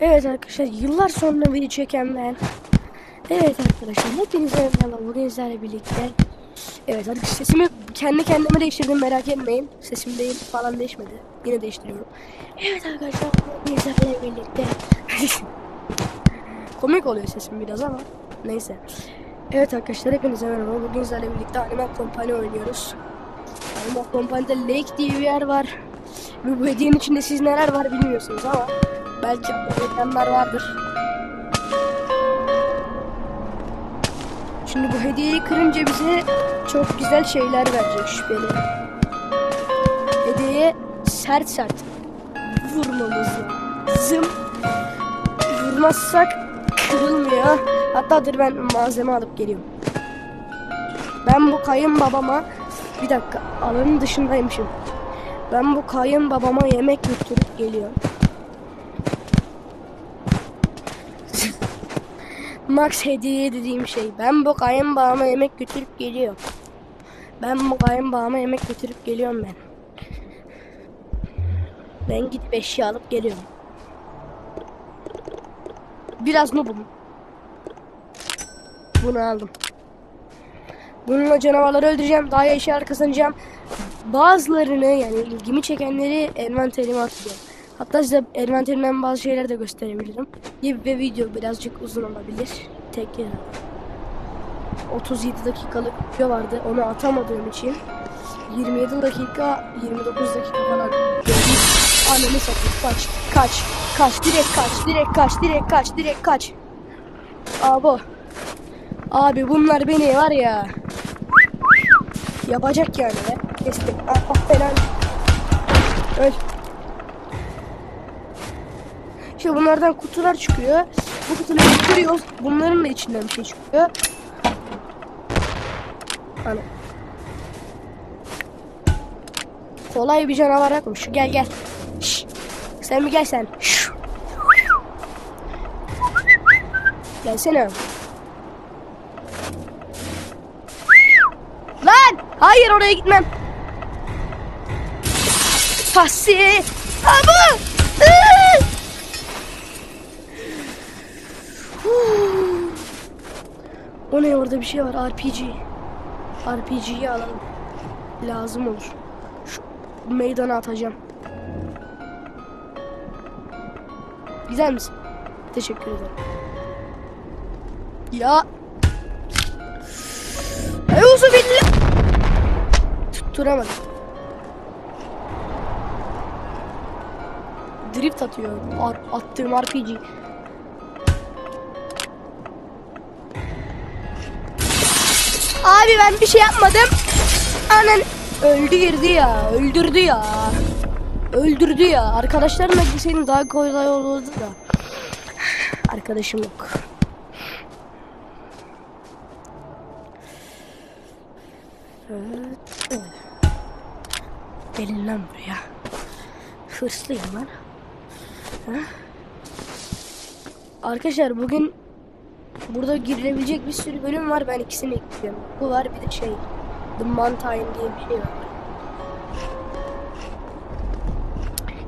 Evet arkadaşlar yıllar sonra video çeken ben. Evet arkadaşlar hepinize merhaba bugün sizlerle birlikte. Evet hadi sesimi kendi kendime değiştirdim merak etmeyin. Sesim değil falan değişmedi. Yine değiştiriyorum. Evet arkadaşlar sizlerle birlikte. Komik oluyor sesim biraz ama neyse. Evet arkadaşlar hepinize merhaba. Bugün sizlerle birlikte Animal Company oynuyoruz. Animal Company'de Lake diye bir yer var. Bu hediyenin içinde siz neler var bilmiyorsunuz ama belki bekleyenler vardır. Şimdi bu hediyeyi kırınca bize çok güzel şeyler verecek şüpheli. Hediyeye sert sert vurmamız lazım. Zım. Vurmazsak kırılmıyor. Hatta dur ben malzeme alıp geliyorum. Ben bu kayınbabama bir dakika alanın dışındaymışım. Ben bu kayınbabama yemek götürüp geliyorum. Max hediye dediğim şey. Ben bu kayınbabama yemek götürüp geliyorum. Ben bu kayınbabama yemek götürüp geliyorum ben. Ben gidip eşya alıp geliyorum. Biraz noobum. Bunu aldım. Bununla canavarları öldüreceğim. Daha eşyalar kazanacağım. Bazılarını yani ilgimi çekenleri envanterime atacağım. Hatta size envanterimden bazı şeyler de gösterebilirim. Ve video birazcık uzun olabilir. Tek yer. 37 dakikalık video vardı. Onu atamadığım için 27 dakika 29 dakika falan. Ananı satayım. Kaç kaç kaç. Direkt kaç direkt kaç direkt kaç direkt kaç. Abo. Abi bunlar beni var ya. Yapacak yani be. Kestim. Allah falan Öl İşte bunlardan kutular çıkıyor Bu kutuları kırıyoruz Bunların da içinden bir şey çıkıyor Hani Kolay bir canavar yapmış. Gel gel. Şş. Sen bir gel sen. Şş. Gelsene. Lan! Hayır oraya gitmem. Pasi. Abi. O ne orada bir şey var RPG. RPG'yi alalım. Lazım olur. Şu meydana atacağım. Güzel misin? Teşekkür ederim. Ya. Eyuzu billah. Tutturamadım. Drift atıyor. Ar attığım RPG. Abi ben bir şey yapmadım. Anan öldürdü ya, öldürdü ya. Öldürdü ya. Arkadaşlarımla gitseydim daha kolay olurdu da. Arkadaşım yok. Gelin lan buraya. Hırslıyım lan. Ha? Arkadaşlar bugün burada girilebilecek bir sürü bölüm var. Ben ikisini ekliyorum. Bu var bir de şey. The Mountain diye bir şey var.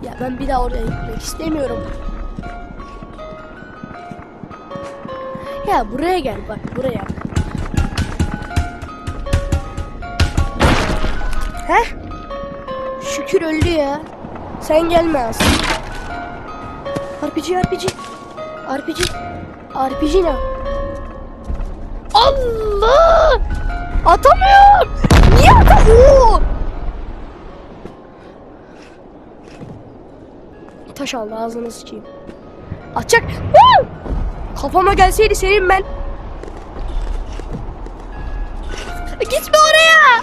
Ya ben bir daha oraya gitmek istemiyorum. Ya buraya gel bak buraya. He? Şükür öldü ya. Sen gelme aslında. RPG RPG. RPG. RPG ne? Allah! Atamıyorum. Niye atamıyorum? Taş aldı ağzını sıçayım. Atacak. Woo! Kafama gelseydi senin ben. Gitme oraya.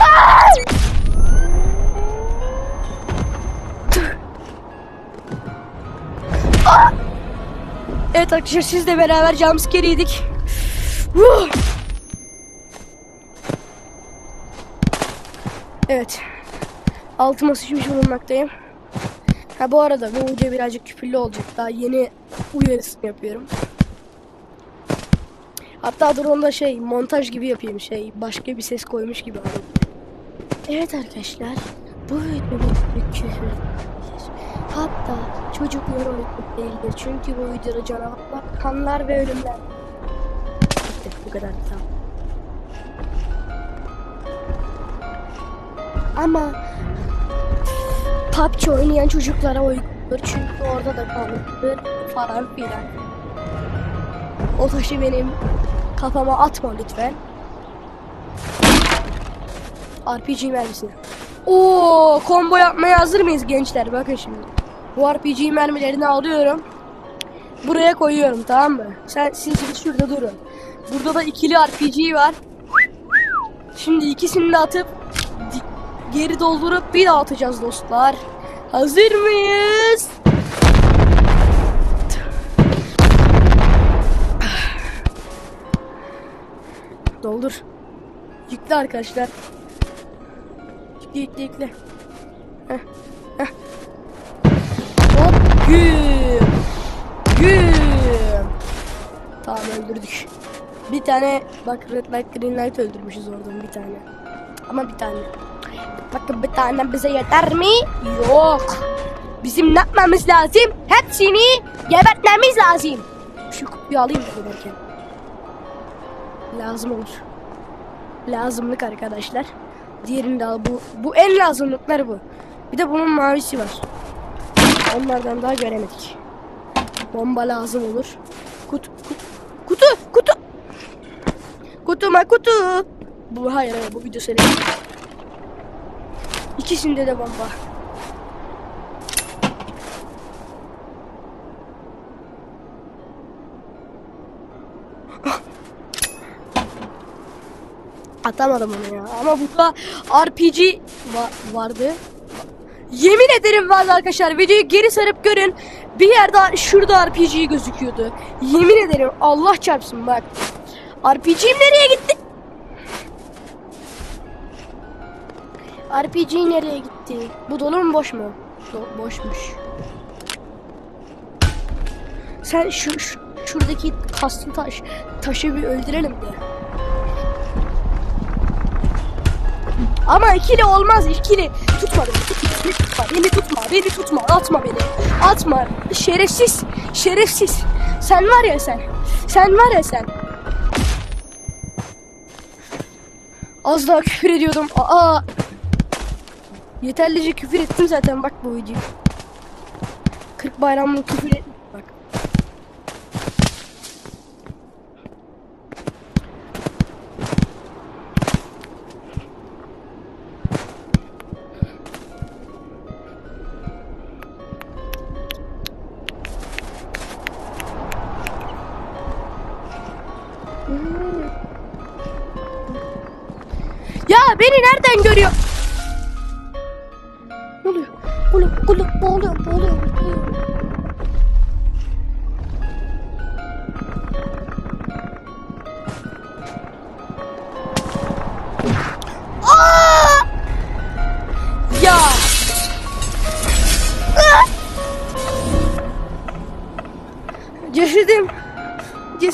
Aa! Aa! Evet arkadaşlar sizle beraber jumpscare. Evet. Altıma sıçmış bulunmaktayım. Ha bu arada bu video birazcık küfürlü olacak. Daha yeni uyarısını yapıyorum. Hatta dur onda şey montaj gibi yapayım şey başka bir ses koymuş gibi. Evet arkadaşlar bu videoda küfür Hatta çocuklar uygun değildir. Çünkü bu videoda canavarlar, kanlar ve ölümler. Kadar tamam. Ama PUBG oynayan çocuklara uygundur. Çünkü orada da kanlıdır falan filan. O taşı benim kafama atma lütfen. RPG mermisini. Oo, combo yapmaya hazır mıyız gençler? Bakın şimdi. Bu RPG mermilerini alıyorum. Buraya koyuyorum tamam mı? Sen siz şurada durun. Burada da ikili RPG var. Şimdi ikisini de atıp geri doldurup bir daha atacağız dostlar. Hazır mıyız? Doldur. Yükle arkadaşlar. Yükle yükle yükle. Heh, Bir tane bak red light green light öldürmüşüz oradan bir tane. Ama bir tane. Bakın bir tane bize yeter mi? Yok. Bizim ne yapmamız lazım? Hepsini gebertmemiz lazım. Şu kutuyu alayım da giderken. Lazım olur. Lazımlık arkadaşlar. Diğerini de al. Bu, bu en lazımlıklar bu. Bir de bunun mavisi var. Onlardan daha göremedik. Bomba lazım olur. Kutu, kutu, kutu. Kutuma kutu. Bu hayır hayır bu video senin. İkisinde de bomba. Atamadım onu ya. Ama burada RPG va- vardı. Yemin ederim vardı arkadaşlar. Videoyu geri sarıp görün. Bir yerde şurada RPG gözüküyordu. Yemin ederim Allah çarpsın bak. RPG'm nereye gitti? RPG nereye gitti? Bu dolu mu boş mu? Do- boşmuş. Sen şu, şu şuradaki kaslı taş taşı bir öldürelim de. Ama ikili olmaz ikili. Tutma beni, tutma beni, tutma beni, tutma, atma beni. Atma. Şerefsiz, şerefsiz. Sen var ya sen. Sen var ya sen. Az daha küfür ediyordum. Aa. Yeterlice küfür ettim zaten bak bu video. 40 bayramlı küfür et.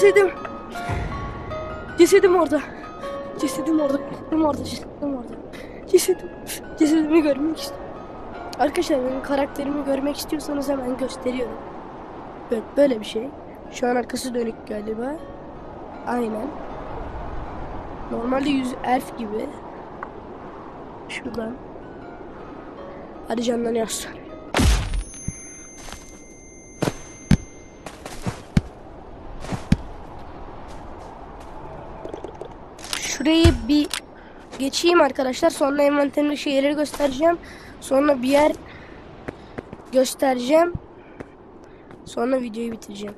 Cesedim. Cesedim orada. Cesedim orada. Cesedim orada. Cesedim orada. Cesedim. Cesedimi görmek istiyorum. Arkadaşlar benim karakterimi görmek istiyorsanız hemen gösteriyorum. Evet böyle bir şey. Şu an arkası dönük galiba. Aynen. Normalde yüz elf gibi. Şuradan. Hadi canlanıyoruz. Şurayı bir geçeyim arkadaşlar. Sonra envanterimde şeyleri göstereceğim. Sonra bir yer göstereceğim. Sonra videoyu bitireceğim.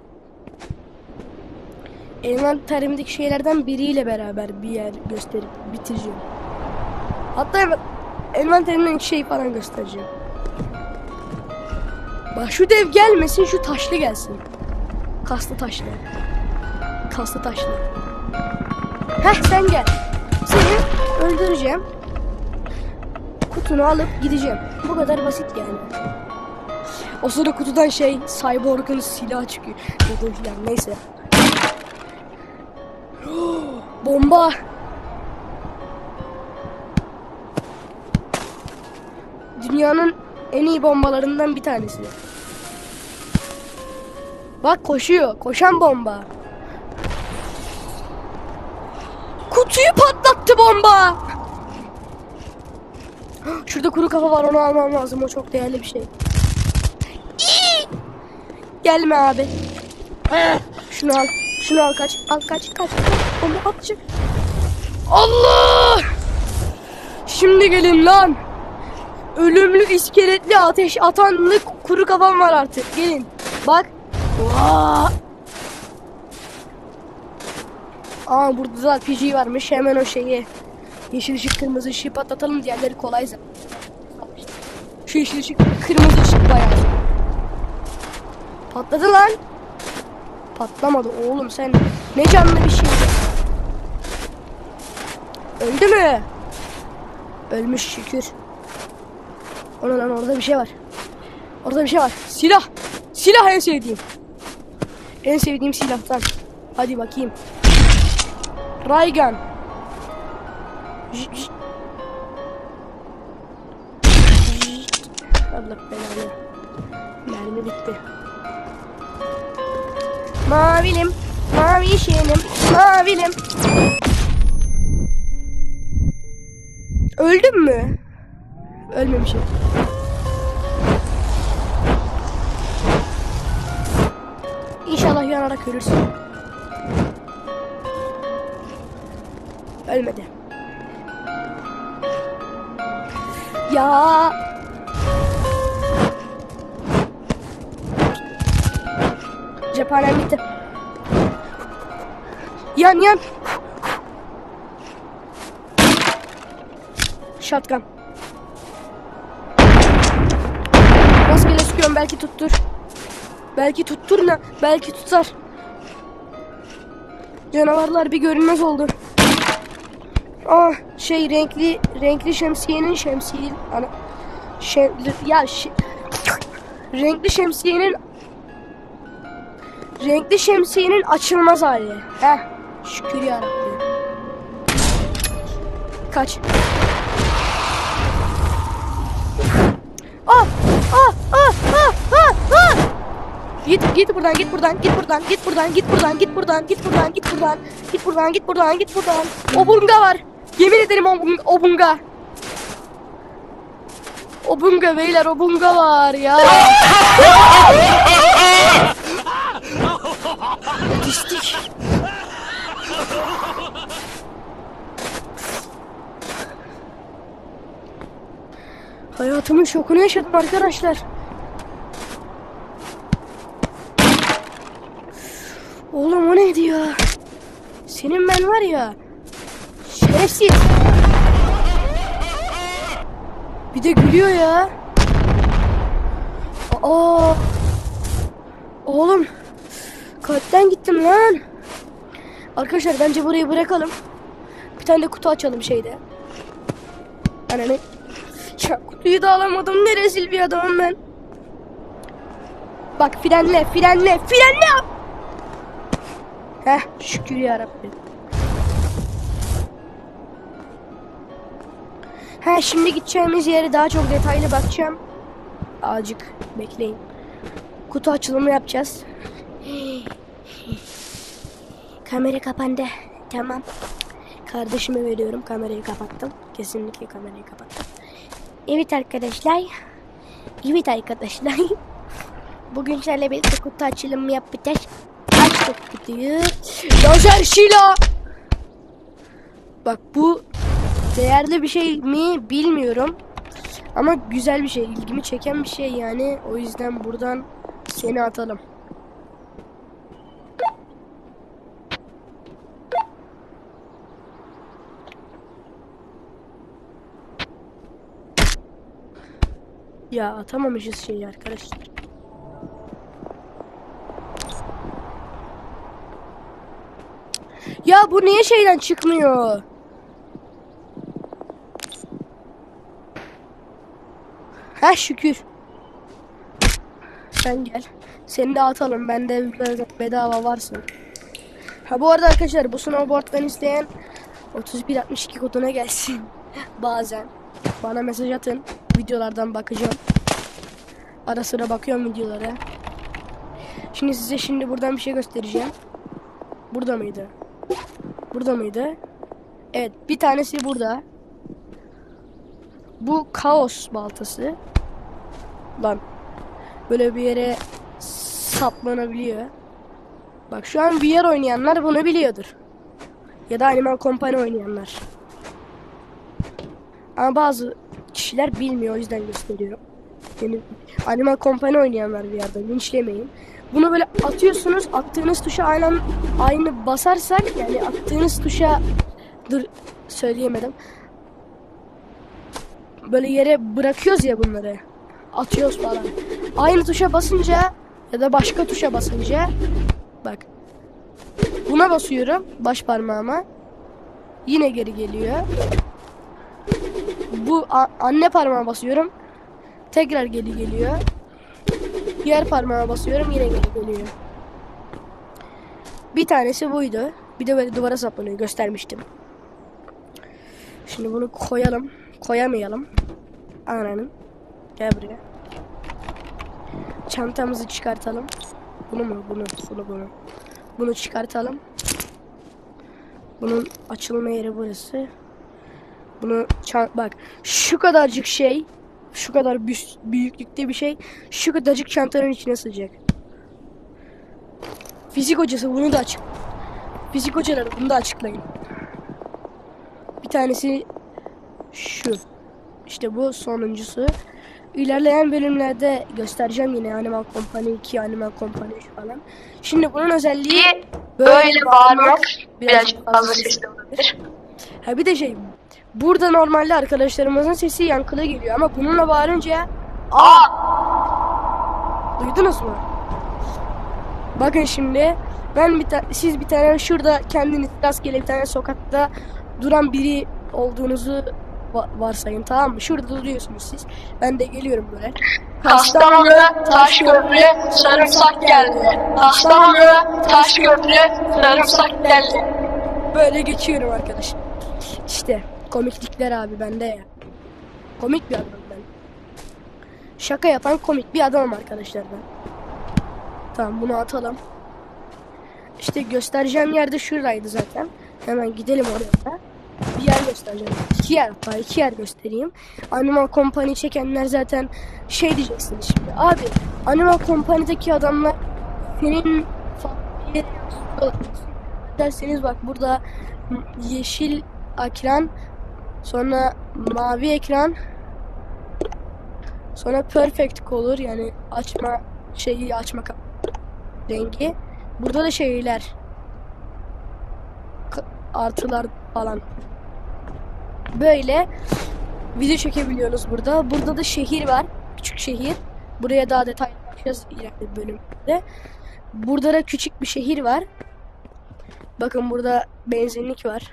Envanterimdeki şeylerden biriyle beraber bir yer gösterip bitireceğim. Hatta env- envanterimden şey falan göstereceğim. Bak şu dev gelmesin şu taşlı gelsin. Kaslı taşlı. Kaslı taşlı. Heh sen gel. Seni öldüreceğim. Kutunu alıp gideceğim. Bu kadar basit yani. O sırada kutudan şey Cyborg'un silahı çıkıyor. Filan neyse. Bomba. Dünyanın en iyi bombalarından bir tanesi. Bak koşuyor. Koşan bomba. Kutuyu patlattı bomba. Şurada kuru kafa var onu almam lazım. O çok değerli bir şey. Gelme abi. Şunu al. Şunu al kaç. Al kaç kaç. Bomba atacak. Allah! Şimdi gelin lan. Ölümlü iskeletli ateş atanlı kuru kafam var artık. Gelin. Bak. Vaa! Aa burada da RPG varmış. Hemen o şeyi. Yeşil ışık kırmızı ışığı patlatalım. Diğerleri kolay zaten. Şu yeşil ışık kırmızı ışık bayağı. Patladı lan. Patlamadı oğlum sen. Ne canlı bir şey. Öldü mü? Ölmüş şükür. Ona lan orada bir şey var. Orada bir şey var. Silah. Silah en sevdiğim. En sevdiğim silahtan. Hadi bakayım. J- Allah belanı. Mermi bitti. Mavilim. Mavi şeyim. Mavilim. Öldüm mü? Ölmemişim. İnşallah yanarak ölürsün. Ölmedi. Ya. Cephanem bitti. Yan yan. Shotgun. Rastgele sıkıyorum belki tuttur. Belki tuttur ne? Belki tutar. Canavarlar bir görünmez oldu. Ah şey renkli renkli şemsiyenin şemsiye ana şem, ya şe- renkli şemsiyenin renkli şemsiyenin açılmaz hali. Heh şükür ya Rabbi. Kaç. Ah ah ah ah ah ah Git git buradan git buradan git buradan git buradan git buradan git buradan git buradan git buradan git buradan git buradan git buradan o bunga var yemin ederim o, bun- o bunga o bunga beyler o bunga var ya Pislik Hayatımın şokunu yaşadım arkadaşlar Oğlum o neydi ya? Senin ben var ya. Şerefsiz. Bir de gülüyor ya. Aa. Oğlum. Kalpten gittim lan. Arkadaşlar bence burayı bırakalım. Bir tane de kutu açalım şeyde. Ananı. Ya kutuyu da alamadım. Ne rezil bir adamım ben. Bak frenle, frenle, frenle. Heh şükür ya He şimdi gideceğimiz yere daha çok detaylı bakacağım. Azıcık bekleyin. Kutu açılımı yapacağız. Kamera kapandı. Tamam. Kardeşime veriyorum. Kamerayı kapattım. Kesinlikle kamerayı kapattım. Evet arkadaşlar. Evet arkadaşlar. Bugün sizlerle birlikte kutu açılımı yapacağız. Açtık kutuyu. Lazer şila. Bak bu değerli bir şey mi bilmiyorum. Ama güzel bir şey. ilgimi çeken bir şey yani. O yüzden buradan seni atalım. Ya atamamışız şeyi arkadaşlar. Ya bu niye şeyden çıkmıyor? Ha şükür. Sen gel. Seni de atalım. Bende bedava varsın. Ha bu arada arkadaşlar bu snowboard'dan isteyen 3162 koduna gelsin. Bazen. Bana mesaj atın. Videolardan bakacağım. Ara sıra bakıyorum videolara. Şimdi size şimdi buradan bir şey göstereceğim. Burada mıydı? Burada mıydı? Evet bir tanesi burada. Bu kaos baltası. Lan. Böyle bir yere saplanabiliyor. Bak şu an VR oynayanlar bunu biliyordur. Ya da Animal Company oynayanlar. Ama bazı kişiler bilmiyor o yüzden gösteriyorum. Yani Animal Company oynayanlar bir yerde linçlemeyin. Bunu böyle atıyorsunuz. Attığınız tuşa aynen aynı basarsak yani attığınız tuşa dur söyleyemedim. Böyle yere bırakıyoruz ya bunları. Atıyoruz falan. Aynı tuşa basınca ya da başka tuşa basınca bak. Buna basıyorum baş parmağıma. Yine geri geliyor. Bu anne parmağa basıyorum. Tekrar geri geliyor. Diğer parmağa basıyorum yine geri geliyor. Bir tanesi buydu. Bir de böyle duvara saplanıyor göstermiştim. Şimdi bunu koyalım. Koyamayalım. Ananın. Gel buraya. Çantamızı çıkartalım. Bunu mu? Bunu, bunu, bunu. Bunu çıkartalım. Bunun açılma yeri burası. Bunu çan bak şu kadarcık şey şu kadar büyüklükte bir şey şu kadarcık çantanın içine sığacak. Fizik hocası bunu da açık. Fizik hocaları bunu da açıklayın. Bir tanesi şu. İşte bu sonuncusu. İlerleyen bölümlerde göstereceğim yine Animal Company 2, Animal Company 3 falan. Şimdi bunun özelliği Böyle bağırmak birazcık fazla sesli olabilir. Ha bir de şey burada normalde arkadaşlarımızın sesi yankılı geliyor ama bununla bağırınca Aa! duydunuz mu? Bakın şimdi ben bir siz bir tane şurada kendiniz rastgele bir tane sokakta duran biri olduğunuzu va- varsayın tamam mı? Şurada duruyorsunuz siz. Ben de geliyorum böyle. Kastamonu Taşköprü sarımsak geldi. Kastamonu Taşköprü sarımsak geldi. Böyle geçiyorum arkadaş. İşte komiklikler abi bende ya. Komik bir adamım ben. Şaka yapan komik bir adamım arkadaşlar ben. Tamam bunu atalım. İşte göstereceğim yerde şuradaydı zaten. Hemen gidelim oraya. Bir yer göstereceğim. İki yer hatta iki yer göstereyim. Animal Company çekenler zaten şey diyeceksiniz şimdi. Abi Animal Company'deki adamlar senin derseniz bak burada yeşil ekran sonra mavi ekran sonra perfect color yani açma şeyi açma rengi burada da şeyler artılar falan böyle video çekebiliyorsunuz burada burada da şehir var küçük şehir buraya daha detaylı bakacağız ileride bölümde burada da küçük bir şehir var Bakın burada benzinlik var.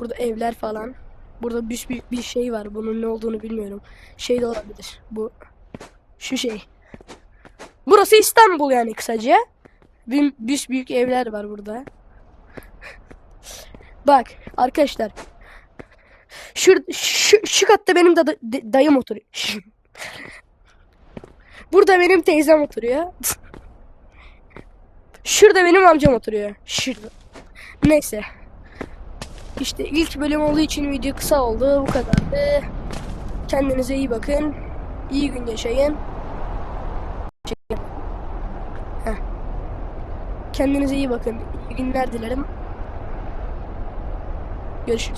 Burada evler falan. Burada büyük büyük bir şey var. Bunun ne olduğunu bilmiyorum. Şey de olabilir. Bu şu şey. Burası İstanbul yani kısaca. Bir büyük büyük evler var burada. Bak arkadaşlar. Şu, şu, şu katta benim da, da- dayım oturuyor. Burada benim teyzem oturuyor. Şurada benim amcam oturuyor. Şurada. Neyse. İşte ilk bölüm olduğu için video kısa oldu. Bu kadardı. Kendinize iyi bakın. İyi gün yaşayın. Kendinize iyi bakın. İyi günler dilerim. Görüşürüz.